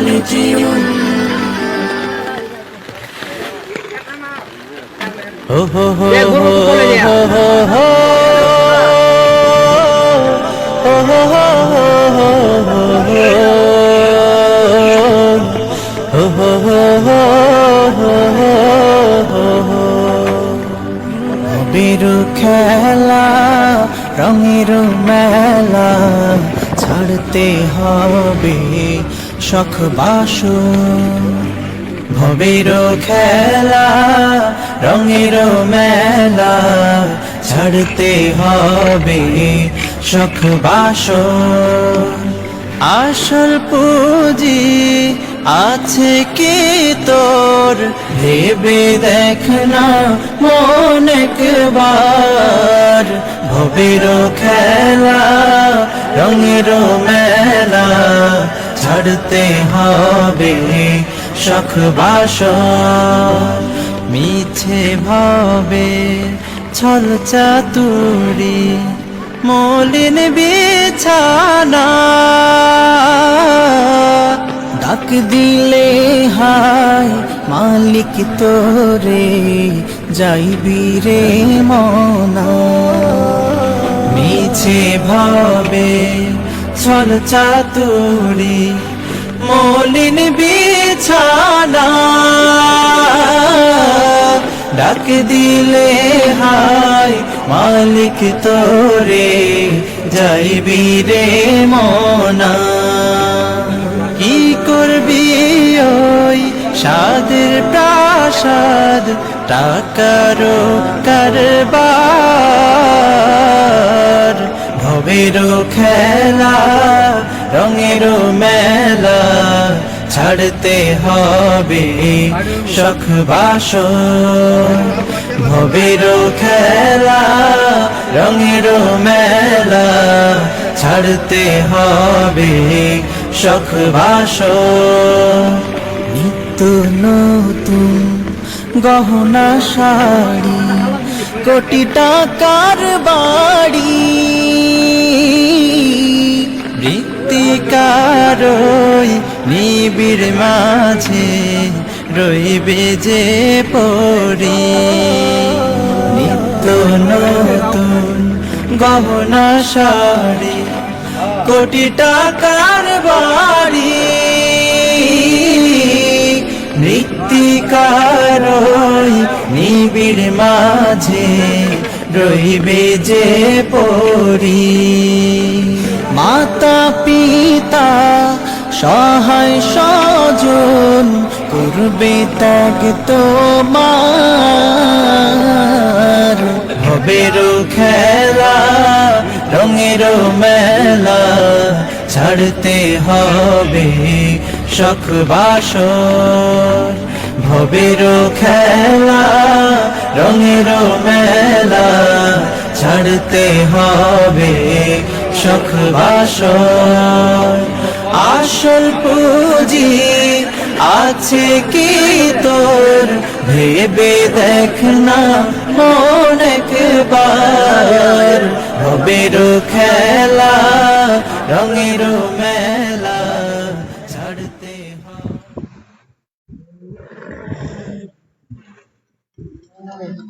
خالدين বিরু খেলা রঙের মেলা ছাড়তে হবে শখ বাসন ভবের খেলা, রঙের মেলা, ছাড়তে হবে শখ বাসন আসল পুঁজি আছে কি তোর? ভেবে দেখ না মন একবার। ভবের খেলা, রঙের মেলা ছাড়তে হবে শখ বাসন মিছে ভাবে ছল চাতুরি, মলিন বিছানা। ডাক দিলে হায় মালিক তোরে, যাইবি রে মনা। মিছে ভাবে ছল চাতুরি মলিন বিছানা, ডাক দিলে হায় মালিক তোরে যাইবি রে মনা। কি করবি ওই সাদের প্রাসাদ টাকারও কারবার ভবের খেলা রঙের মেলা ছাড়তে হবে শখ বাসন ভবের খেলা রঙের মেলা ছাড়তে হবে শখ বাসন নিত্য নতুন গহনা শাড়ি, কোটি টাকার বাড়ি। বৃত্তিকারই নিবিড় মাঝে রইবে যে পরি। নিত্য নতুন গহনা শাড়ি, কোটি টাকার বাড়ি। মৃত্তিকারই নিবিড় মাঝে রইবে যে পরি। মাতা পিতা সহায় স্বজন করবে ত্যাগ তোমার। ভবের খেলা, রঙের মেলা, ছাড়তে হবে শখ বাসর। ভবের খেলা, রঙের মেলা, ছাড়তে হবে শখ বাসর। আসল পুঁজি আছে কি তোর? ভেবে দেখ না একবার। ভবের খেলা, রঙের মেলা ছাড়তে হবে